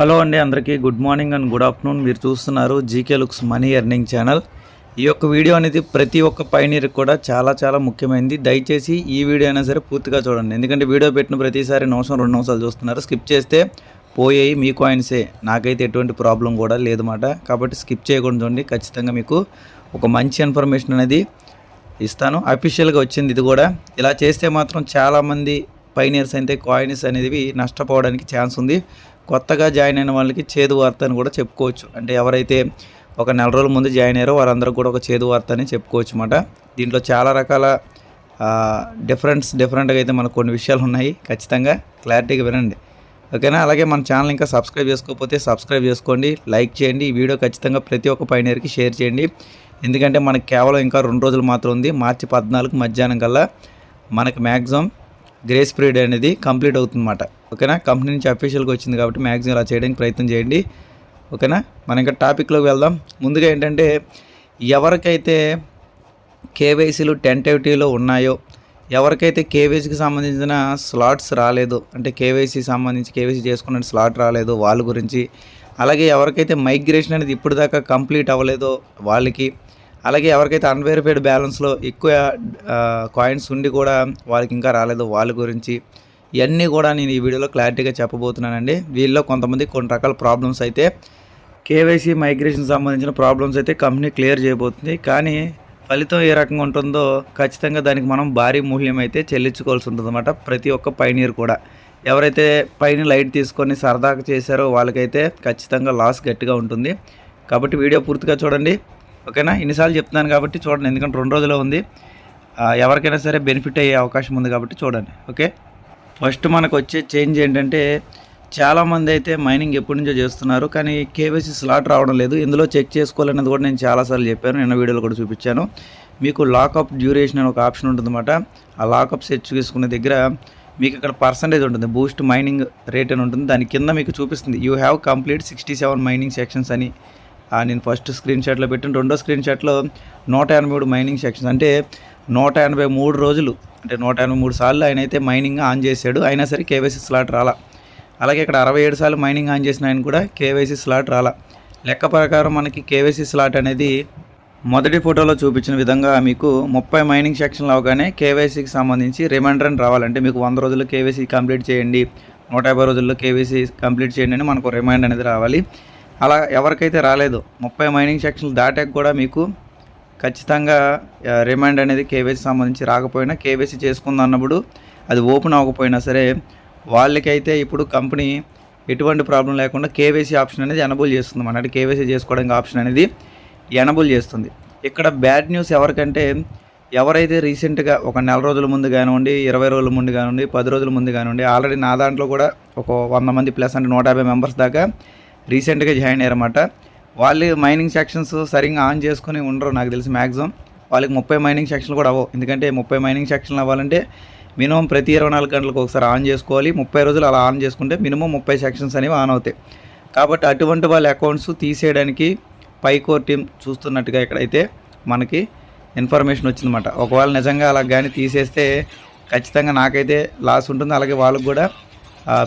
Hello అండి అందరికీ good morning and good afternoon. మీరు చూస్తున్నారు GK looks money earning channel. ఈ యొక్క వీడియో అనేది ప్రతి ఒక్క పైనీర్ కూడా చాలా చాలా ముఖ్యమైనది దయచేసి ఈ వీడియో అయినా సరే పూర్తిగా చూడండి. ఎందుకంటే వీడియో పెట్టిన ప్రతిసారి నిమిషం రెండు నిమిషాలు చూస్తున్నారు. స్కిప్ చేస్తే పోయేవి మీ కాయిన్సే. నాకైతే ఎటువంటి ప్రాబ్లం కూడా లేదన్నమాట కాబట్టి స్కిప్ చేయకుండా చూడండి. ఖచ్చితంగా మీకు ఒక మంచి ఇన్ఫర్మేషన్ అనేది ఇస్తాను. అఫీషియల్గా వచ్చింది ఇది కూడా. ఇలా చేస్తే మాత్రం చాలామంది పైనీర్స్ అయితే కాయిన్స్ అనేవి నష్టపోవడానికి ఛాన్స్ ఉంది. కొత్తగా జాయిన్ అయిన వాళ్ళకి చేదు వార్త అని కూడా చెప్పుకోవచ్చు. అంటే ఎవరైతే ఒక నెల రోజుల ముందు జాయిన్ అయ్యారో వారందరూ కూడా ఒక చేదు వార్త అని చెప్పుకోవచ్చు అనమాట దీంట్లో చాలా రకాల డిఫరెంట్స్ డిఫరెంట్గా అయితే మనకు కొన్ని విషయాలు ఉన్నాయి. ఖచ్చితంగా క్లారిటీగా వినండి. ఓకేనా? అలాగే మన ఛానల్ ఇంకా సబ్స్క్రైబ్ చేసుకోకపోతే సబ్స్క్రైబ్ చేసుకోండి లైక్ చేయండి. ఈ వీడియో ఖచ్చితంగా ప్రతి ఒక్క పైనర్కి షేర్ చేయండి. ఎందుకంటే మనకు కేవలం ఇంకా రెండు రోజులు మాత్రం ఉంది. మార్చి పద్నాలుగు మధ్యాహ్నం కల్లా మనకు మ్యాక్సిమం గ్రేస్ పీరియడ్ అనేది కంప్లీట్ అవుతుందన్నమాట. ఓకేనా? కంపెనీ నుంచి అఫీషియల్గా వచ్చింది కాబట్టి మ్యాక్సిమం అలా చేయడానికి ప్రయత్నం చేయండి. ఓకేనా? మనం ఇంకా టాపిక్లోకి వెళ్దాం. ముందుగా ఏంటంటే ఎవరికైతే కేవైసీలు టెంటేటివ్లో ఉన్నాయో ఎవరికైతే కేవైసీకి సంబంధించిన స్లాట్స్ రాలేదు అంటే కేవైసీ సంబంధించి కేవైసీ చేసుకున్న స్లాట్ రాలేదు వాళ్ళ గురించి అలాగే ఎవరికైతే మైగ్రేషన్ అనేది ఇప్పుడు దాకా కంప్లీట్ అవ్వలేదో వాళ్ళకి అలాగే ఎవరికైతే అన్వెరిఫైడ్ బ్యాలెన్స్లో ఎక్కువ కాయిన్స్ ఉండి కూడా వాళ్ళకి ఇంకా రాలేదు వాళ్ళ గురించి ఇవన్నీ కూడా నేను ఈ వీడియోలో క్లారిటీగా చెప్పబోతున్నానండి. వీళ్ళలో కొంతమంది కొన్ని రకాల ప్రాబ్లమ్స్ అయితే కేవైసీ మైగ్రేషన్ సంబంధించిన ప్రాబ్లమ్స్ అయితే కంపెనీ క్లియర్ చేయబోతుంది. కానీ ఫలితం ఏ రకంగా ఉంటుందో ఖచ్చితంగా దానికి మనం భారీ మూల్యం అయితే చెల్లించుకోవాల్సి ఉంటుందన్నమాట ప్రతి ఒక్క పైనీర్ కూడా. ఎవరైతే పైన లైట్ తీసుకొని సరదాగా చేశారో వాళ్ళకైతే ఖచ్చితంగా లాస్ గట్టిగా ఉంటుంది. కాబట్టి వీడియో పూర్తిగా చూడండి. ఓకేనా? ఇన్నిసార్లు చెప్తున్నాను కాబట్టి చూడండి. ఎందుకంటే రెండు రోజులు ఉంది. ఎవరికైనా సరే బెనిఫిట్ అయ్యే అవకాశం ఉంది కాబట్టి చూడండి. ఓకే? ఫస్ట్ మనకు వచ్చే చేంజ్ ఏంటంటే చాలామంది అయితే మైనింగ్ ఎప్పటి నుంచో చేస్తున్నారు కానీ కేవైసీ స్లాట్ రావడం లేదు. ఇందులో చెక్ చేసుకోవాలనేది కూడా నేను చాలాసార్లు చెప్పాను నిన్న వీడియోలో కూడా చూపించాను. మీకు లాకప్ డ్యూరేషన్ అని ఒక ఆప్షన్ ఉంటుందన్నమాట. ఆ లాకప్ సెట్ చేసుకునే దగ్గర మీకు ఇక్కడ పర్సంటేజ్ ఉంటుంది బూస్ట్ మైనింగ్ రేట్ అని ఉంటుంది. దాని కింద మీకు చూపిస్తుంది you have complete sixty seven mining sections అని నేను ఫస్ట్ స్క్రీన్ షాట్లో పెట్టిన. రెండో స్క్రీన్ షాట్లో నూట ఎనభై మూడు మైనింగ్ సెక్షన్స్ అంటే నూట ఎనభై మూడు రోజులు అంటే నూట ఎనభై మూడు సార్లు ఆయన అయితే మైనింగ్ ఆన్ చేశాడు. అయినా సరే కేవైసీ స్లాట్ రాలా. అలాగే ఇక్కడ అరవై ఏడు సార్లు మైనింగ్ ఆన్ చేసిన ఆయన కూడా కేవైసీ స్లాట్ రాలా. లెక్క ప్రకారం మనకి కేవైసీ స్లాట్ అనేది మొదటి ఫోటోలో చూపించిన విధంగా మీకు ముప్పై మైనింగ్ సెక్షన్లు అవగానే కేవైసీకి సంబంధించి రిమైండర్ అని రావాలంటే మీకు వంద రోజుల్లో కేవైసీ కంప్లీట్ చేయండి నూట యాభై రోజుల్లో కేవైసీ కంప్లీట్ చేయండి అని మనకు రిమైండ్ అనేది రావాలి. అలా ఎవరికైతే రాలేదు ముప్పై మైనింగ్ సెక్షన్లు దాటాక కూడా మీకు ఖచ్చితంగా రిమైండ్ అనేది కేవైసీ సంబంధించి రాకపోయినా కేవైసీ చేసుకుంది అన్నప్పుడు అది ఓపెన్ అవ్వకపోయినా సరే వాళ్ళకైతే ఇప్పుడు కంపెనీ ఎటువంటి ప్రాబ్లం లేకుండా కేవైసీ ఆప్షన్ అనేది ఎనబుల్ చేస్తుంది మన అంటే కేవైసీ చేసుకోవడానికి ఆప్షన్ అనేది ఎనబుల్ చేస్తుంది. ఇక్కడ బ్యాడ్ న్యూస్ ఎవరికంటే ఎవరైతే రీసెంట్గా ఒక నెల రోజుల ముందు కానివ్వండి ఇరవై రోజుల ముందు కానివ్వండి పది రోజుల ముందు కానివ్వండి ఆల్రెడీ నా దాంట్లో కూడా ఒక వంద మంది ప్లస్ అంటే నూట యాభై మెంబర్స్ దాకా రీసెంట్గా జాయిన్ అయ్యారన్నమాట. వాళ్ళు మైనింగ్ సెక్షన్స్ సరిగ్గా ఆన్ చేసుకుని ఉండరు నాకు తెలిసి మ్యాక్సిమం వాళ్ళకి ముప్పై మైనింగ్ సెక్షన్లు కూడా అవ్వవు. ఎందుకంటే ముప్పై మైనింగ్ సెక్షన్లు అవ్వాలంటే మినిమం ప్రతి ఇరవై నాలుగు గంటలకు ఒకసారి ఆన్ చేసుకోవాలి. ముప్పై రోజులు అలా ఆన్ చేసుకుంటే మినిమం ముప్పై సెక్షన్స్ అనేవి ఆన్ అవుతాయి. కాబట్టి అటువంటి వాళ్ళ అకౌంట్స్ తీసేయడానికి పైకోర్ టీం చూస్తున్నట్టుగా ఇక్కడైతే మనకి ఇన్ఫర్మేషన్ వచ్చిందన్నమాట. ఒకవేళ నిజంగా అలా కానీ తీసేస్తే ఖచ్చితంగా నాకైతే లాస్ ఉంటుంది. అలాగే వాళ్ళకు కూడా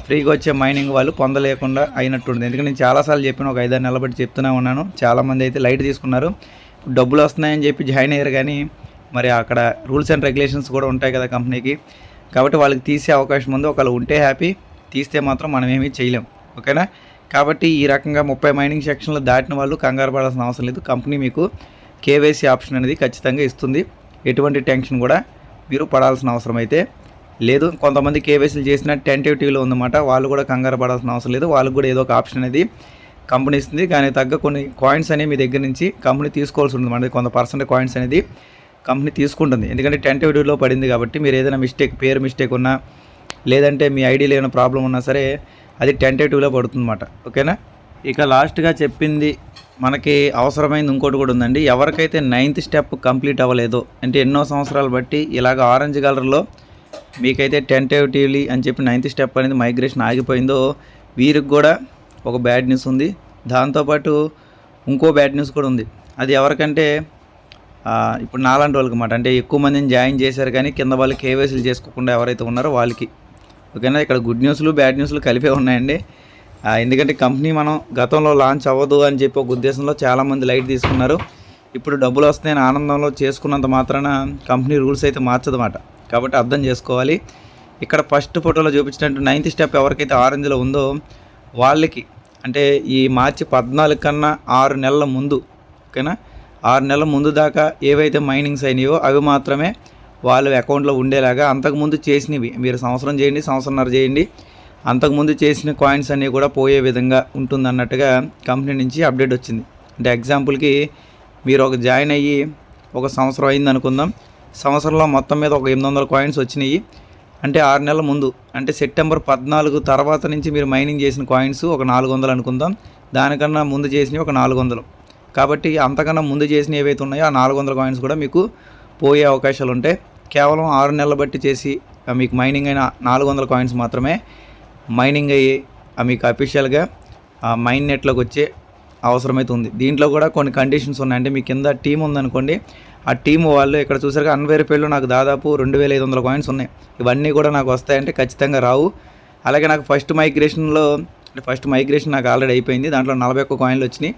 ఫ్రీగా వచ్చే మైనింగ్ వాళ్ళు పొందలేకుండా అయినట్టుంది ఎందుకంటే నేను చాలాసార్లు చెప్పిన ఒక ఐదారు నెలల బట్టి చెప్తూనే ఉన్నాను. చాలామంది అయితే లైట్ తీసుకున్నారు. డబ్బులు వస్తున్నాయని చెప్పి జాయిన్ అయ్యారు కానీ మరి అక్కడ రూల్స్ అండ్ రెగ్యులేషన్స్ కూడా ఉంటాయి కదా కంపెనీకి. కాబట్టి వాళ్ళకి తీసే అవకాశం ఉంది. ఒకవేళ ఉంటే హ్యాపీ తీస్తే మాత్రం మనం ఏమీ చేయలేం. ఓకేనా? కాబట్టి ఈ రకంగా ముప్పై మైనింగ్ సెక్షన్లు దాటిన వాళ్ళు కంగారు పడాల్సిన అవసరం లేదు. కంపెనీ మీకు కేవైసీ ఆప్షన్ అనేది ఖచ్చితంగా ఇస్తుంది. ఎటువంటి టెన్షన్ కూడా మీరు పడాల్సిన అవసరం అయితే లేదు కొంతమంది కేవైసీలు చేసిన టెంటేటివ్లో ఉందన్నమాట. వాళ్ళు కూడా కంగారు పడాల్సిన అవసరం లేదు. వాళ్ళకు కూడా ఏదో ఒక ఆప్షన్ అనేది కంపెనీ ఇస్తుంది. కానీ తగ్గ కొన్ని కాయిన్స్ అనేవి మీ దగ్గర నుంచి కంపెనీ తీసుకోవాల్సి ఉంటుంది అంటే కొంత పర్సెంట్ కాయిన్స్ అనేది కంపెనీ తీసుకుంటుంది. ఎందుకంటే టెంటేటివ్లో పడింది కాబట్టి మీరు ఏదైనా మిస్టేక్ పేరు మిస్టేక్ ఉన్నా లేదంటే మీ ఐడీలో ఏమైనా ప్రాబ్లం ఉన్నా సరే అది టెంటేటివ్లో పడుతుందన్నమాట. ఓకేనా ఇక లాస్ట్గా చెప్పింది మనకి అవసరమైంది ఇంకోటి కూడా ఉందండి. ఎవరికైతే నైన్త్ స్టెప్ కంప్లీట్ అవ్వలేదో అంటే ఎన్నో సంవత్సరాలు బట్టి ఇలాగ ఆరెంజ్ కలర్లో మీకైతే టెంటేటివ్లీ అని చెప్పి నైన్త్ స్టెప్ అనేది మైగ్రేషన్ ఆగిపోయిందో వీరికి కూడా ఒక బ్యాడ్ న్యూస్ ఉంది. దాంతోపాటు ఇంకో బ్యాడ్ న్యూస్ కూడా ఉంది. అది ఎవరికంటే ఇప్పుడు నాలాంటి వాళ్ళకి అన్నమాట. అంటే ఎక్కువ మందిని జాయిన్ చేశారు కానీ కింద వాళ్ళు కేవైసీలు చేసుకోకుండా ఎవరైతే ఉన్నారో వాళ్ళకి. ఓకేనా? ఇక్కడ గుడ్ న్యూస్లు బ్యాడ్ న్యూస్లు కలిపే ఉన్నాయండి. ఎందుకంటే కంపెనీ మనం గతంలో లాంచ్ అవ్వదు అని చెప్పి ఒక ఉద్దేశంలో చాలామంది లైట్ తీసుకున్నారు. ఇప్పుడు డబ్బులు వస్తాయని ఆనందంలో చేసుకున్నంత మాత్రాన కంపెనీ రూల్స్ అయితే మార్చదన్నమాట. కాబట్టి అర్థం చేసుకోవాలి. ఇక్కడ ఫస్ట్ ఫోటోలో చూపించినట్టు నైన్త్ స్టెప్ ఎవరికైతే ఆరెంజ్లో ఉందో వాళ్ళకి అంటే ఈ మార్చి పద్నాలుగు కన్నా ఆరు నెలల ముందు ఓకేనా? ఆరు నెలల ముందు దాకా ఏవైతే మైనింగ్స్ అయినాయో అవి మాత్రమే వాళ్ళ అకౌంట్లో ఉండేలాగా అంతకుముందు చేసినవి. మీరు సంవత్సరం చేయండి సంవత్సరంన్నర చేయండి. అంతకుముందు చేసిన కాయిన్స్ అన్నీ కూడా పోయే విధంగా ఉంటుంది అన్నట్టుగా కంపెనీ నుంచి అప్డేట్ వచ్చింది. అంటే ఎగ్జాంపుల్కి మీరు ఒక జాయిన్ అయ్యి ఒక సంవత్సరం అయింది అనుకుందాం సంవత్సరంలో మొత్తం మీద ఒక ఎనిమిది వందల కాయిన్స్ వచ్చినాయి. అంటే ఆరు నెలల ముందు అంటే సెప్టెంబర్ పద్నాలుగు తర్వాత నుంచి మీరు మైనింగ్ చేసిన కాయిన్స్ ఒక నాలుగు వందలు అనుకుందాం. దానికన్నా ముందు చేసినవి ఒక నాలుగు వందలు కాబట్టి అంతకన్నా ముందు చేసినవి ఏవైతే ఉన్నాయో ఆ నాలుగు వందల కాయిన్స్ కూడా మీకు పోయే అవకాశాలు ఉంటాయి. కేవలం ఆరు నెలలు బట్టి చేసి ఆ మీకు మైనింగ్ అయిన నాలుగు వందల కాయిన్స్ మాత్రమే మైనింగ్ అయ్యి ఆ మీకు అఫీషియల్గా ఆ మైన్ నెట్లోకి వచ్చే అవసరమైతే ఉంది. దీంట్లో కూడా కొన్ని కండిషన్స్ ఉన్నాయి. అంటే మీ కింద టీం ఉందనుకోండి ఆ టీం వాళ్ళు ఇక్కడ చూసారుగా పేర్లు నాకు దాదాపు రెండు వేల ఐదు వందల కాయిన్స్ ఉన్నాయి. ఇవన్నీ కూడా నాకు వస్తాయంటే ఖచ్చితంగా రావు. అలాగే నాకు ఫస్ట్ మైగ్రేషన్లో అంటే ఫస్ట్ మైగ్రేషన్ నాకు ఆల్రెడీ అయిపోయింది. దాంట్లో నలభై ఒక్క కాయిన్లు వచ్చినాయి.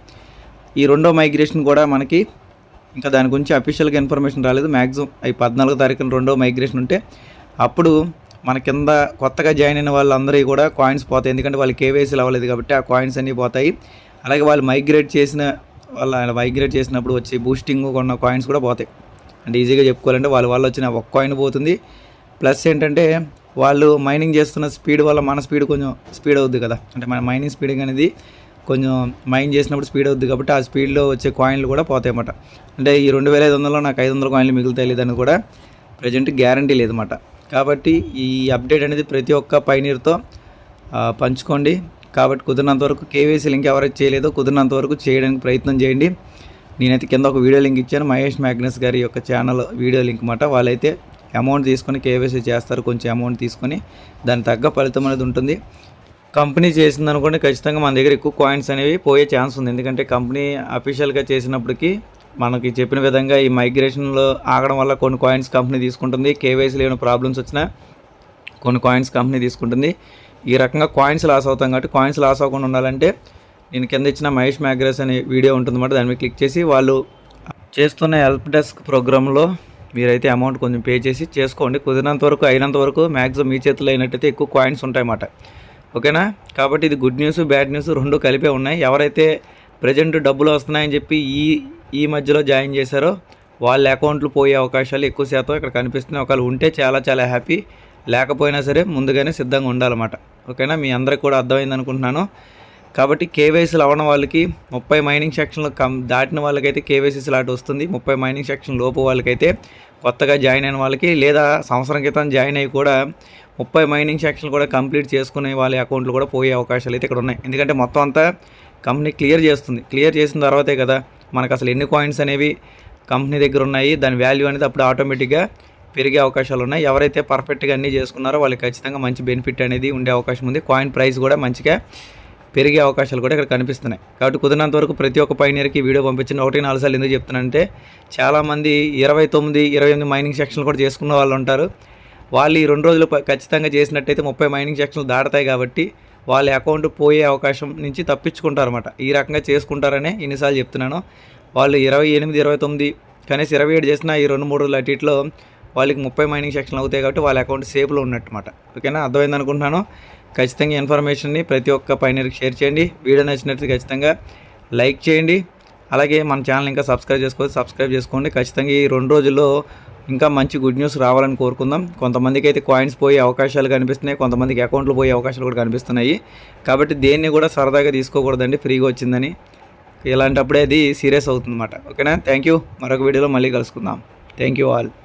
ఈ రెండో మైగ్రేషన్ కూడా మనకి ఇంకా దాని గురించి అఫీషియల్గా ఇన్ఫర్మేషన్ రాలేదు. మ్యాక్సిమం అవి పద్నాలుగో తారీఖున రెండో మైగ్రేషన్ ఉంటే అప్పుడు మన కింద కొత్తగా జాయిన్ అయిన వాళ్ళందరికీ కూడా కాయిన్స్ పోతాయి. ఎందుకంటే వాళ్ళు కేవైసీలు అవ్వలేదు కాబట్టి ఆ కాయిన్స్ అన్నీ పోతాయి. అలాగే వాళ్ళు మైగ్రేట్ చేసిన వాళ్ళ వైగ్రేట్ చేసినప్పుడు వచ్చి బూస్టింగ్ కొన్న కాయిన్స్ కూడా పోతాయి. అంటే ఈజీగా చెప్పుకోవాలంటే వాళ్ళ వల్ల వచ్చిన ఒక్క కాయిన్ పోతుంది. ప్లస్ ఏంటంటే వాళ్ళు మైనింగ్ చేస్తున్న స్పీడ్ వల్ల మన స్పీడ్ కొంచెం స్పీడ్ అవుద్ది కదా. అంటే మన మైనింగ్ స్పీడ్ అనేది కొంచెం మైన్ చేసినప్పుడు స్పీడ్ అవుద్ది కాబట్టి ఆ స్పీడ్లో వచ్చే కాయిన్లు కూడా పోతాయి అన్నమాట. అంటే ఈ రెండు వేల ఐదు వందలలో నాకు ఐదు వందల కాయిన్లు మిగులుతాయి లేదని కూడా ప్రజెంట్ గ్యారంటీ లేదన్నమాట కాబట్టి ఈ అప్డేట్ అనేది ప్రతి ఒక్క పైనీర్తో పంచుకోండి. కాబట్టి కుదిరినంత వరకు కేవైసీ లింక్ ఎవరైతే చేయలేదో కుదిరినంత వరకు చేయడానికి ప్రయత్నం చేయండి. నేనైతే కింద ఒక వీడియో లింక్ ఇచ్చాను. మహేష్ మ్యాగ్నస్ గారి యొక్క ఛానల్ వీడియో లింక్ మాట వాళ్ళైతే అమౌంట్ తీసుకొని కేవైసీ చేస్తారు. కొంచెం అమౌంట్ తీసుకొని దాని తగ్గ ఫలితం అనేది ఉంటుంది. కంపెనీ చేసింది అనుకోండి ఖచ్చితంగా మన దగ్గర ఎక్కువ కాయిన్స్ అనేవి పోయే ఛాన్స్ ఉంది. ఎందుకంటే కంపెనీ అఫీషియల్గా చేసినప్పటికీ మనకి చెప్పిన విధంగా ఈ మైగ్రేషన్లో ఆగడం వల్ల కొన్ని కాయిన్స్ కంపెనీ తీసుకుంటుంది. కేవైసీలో ఏమైనా ప్రాబ్లమ్స్ వచ్చినా కొన్ని కాయిన్స్ కంపెనీ తీసుకుంటుంది. ఈ రకంగా కాయిన్స్ లాస్ అవుతాం కాబట్టి కాయిన్స్ లాస్ అవ్వకుండా ఉండాలంటే నేను కింద ఇచ్చిన మహేష్ మ్యాగ్రెస్ అనే వీడియో ఉంటుందన్నమాట దాని మీద క్లిక్ చేసి వాళ్ళు చేస్తున్న హెల్ప్ డెస్క్ ప్రోగ్రాంలో మీరైతే అమౌంట్ కొంచెం పే చేసి చేసుకోండి. కుదిరినంత వరకు అయినంత వరకు మ్యాక్సిమం మీ చేతిలో అయినట్టయితే ఎక్కువ కాయిన్స్ ఉంటాయన్నమాట ఓకేనా? కాబట్టి ఇది గుడ్ న్యూస్ బ్యాడ్ న్యూస్ రెండు కలిపే ఉన్నాయి. ఎవరైతే ప్రజెంట్ డబ్బులు వస్తున్నాయని చెప్పి ఈ ఈ మధ్యలో జాయిన్ చేశారో వాళ్ళ అకౌంట్లు పోయే అవకాశాలు ఎక్కువ శాతం ఇక్కడ కనిపిస్తున్నాయి. ఒకవేళ ఉంటే చాలా చాలా హ్యాపీ లేకపోయినా సరే ముందుగానే సిద్ధంగా ఉండాలన్నమాట ఓకేనా? మీ అందరికి కూడా అర్థమైంది అనుకుంటున్నాను కాబట్టి కేవైసీలు అవ్వడం వాళ్ళకి ముప్పై మైనింగ్ సెక్షన్లు కం దాటిన వాళ్ళకైతే కేవైసీ స్లాట్ వస్తుంది. ముప్పై మైనింగ్ సెక్షన్ లోపు వాళ్ళకైతే కొత్తగా జాయిన్ అయిన వాళ్ళకి లేదా సంవత్సరం క్రితం జాయిన్ అయ్యి కూడా ముప్పై మైనింగ్ సెక్షన్ కూడా కంప్లీట్ చేసుకునే వాళ్ళ అకౌంట్లు కూడా పోయే అవకాశాలు అయితే ఇక్కడ ఉన్నాయి. ఎందుకంటే మొత్తం అంతా కంపెనీ క్లియర్ చేస్తుంది. క్లియర్ చేసిన తర్వాతే కదా మనకు అసలు ఎన్ని కాయిన్స్ అనేవి కంపెనీ దగ్గర ఉన్నాయి. దాని వాల్యూ అనేది అప్పుడు ఆటోమేటిక్గా పెరిగే అవకాశాలు ఉన్నాయి. ఎవరైతే పర్ఫెక్ట్గా అన్నీ చేసుకున్నారో వాళ్ళకి ఖచ్చితంగా మంచి బెనిఫిట్ అనేది ఉండే అవకాశం ఉంది. కాయిన్ ప్రైస్ కూడా మంచిగా పెరిగే అవకాశాలు కూడా ఇక్కడ కనిపిస్తున్నాయి. కాబట్టి కుదిరినంత వరకు ప్రతి ఒక్క పైనీర్కి వీడియో పంపించిన ఒకటి నాలుగు సార్లు ఎందుకు చెప్తున్నానంటే చాలామంది ఇరవై తొమ్మిది ఇరవై ఎనిమిది మైనింగ్ సెక్షన్లు కూడా చేసుకున్న వాళ్ళు ఉంటారు. వాళ్ళు ఈ రెండు రోజులు ఖచ్చితంగా చేసినట్టయితే ముప్పై మైనింగ్ సెక్షన్లు దాడతాయి కాబట్టి వాళ్ళ అకౌంట్ పోయే అవకాశం నుంచి తప్పించుకుంటారన్నమాట. ఈ రకంగా చేసుకుంటారనే ఇన్నిసార్లు చెప్తున్నాను. వాళ్ళు ఇరవై ఎనిమిది ఇరవై తొమ్మిది కనీసం ఇరవై ఏడు చేసిన ఈ రెండు మూడు రోజులు అటు ఇట్లో వాళ్ళకి ముప్పై మైనింగ్ సెక్షన్లు అవుతాయి కాబట్టి వాళ్ళ అకౌంట్ సేఫ్లో ఉన్నట్టుమాట. ఓకేనా అర్థమైంది అనుకుంటున్నాను? ఖచ్చితంగా ఇన్ఫర్మేషన్ని ప్రతి ఒక్క పైనరికి షేర్ చేయండి. వీడియో నచ్చినట్టు ఖచ్చితంగా లైక్ చేయండి. అలాగే మన ఛానల్ ఇంకా సబ్స్క్రైబ్ చేసుకోవచ్చు సబ్స్క్రైబ్ చేసుకోండి. ఖచ్చితంగా ఈ రెండు రోజుల్లో ఇంకా మంచి గుడ్ న్యూస్ రావాలని కోరుకుందాం. కొంతమందికి అయితే కాయిన్స్ పోయే అవకాశాలు కనిపిస్తున్నాయి. కొంతమందికి అకౌంట్లు పోయే అవకాశాలు కూడా కనిపిస్తున్నాయి. కాబట్టి దేన్ని కూడా సరదాగా తీసుకోకూడదండి. ఫ్రీగా వచ్చిందని. ఇలాంటప్పుడే అది సీరియస్ అవుతుందన్నమాట. ఓకేనా థ్యాంక్ యూ మరొక వీడియోలో మళ్ళీ కలుసుకుందాం. Thank you all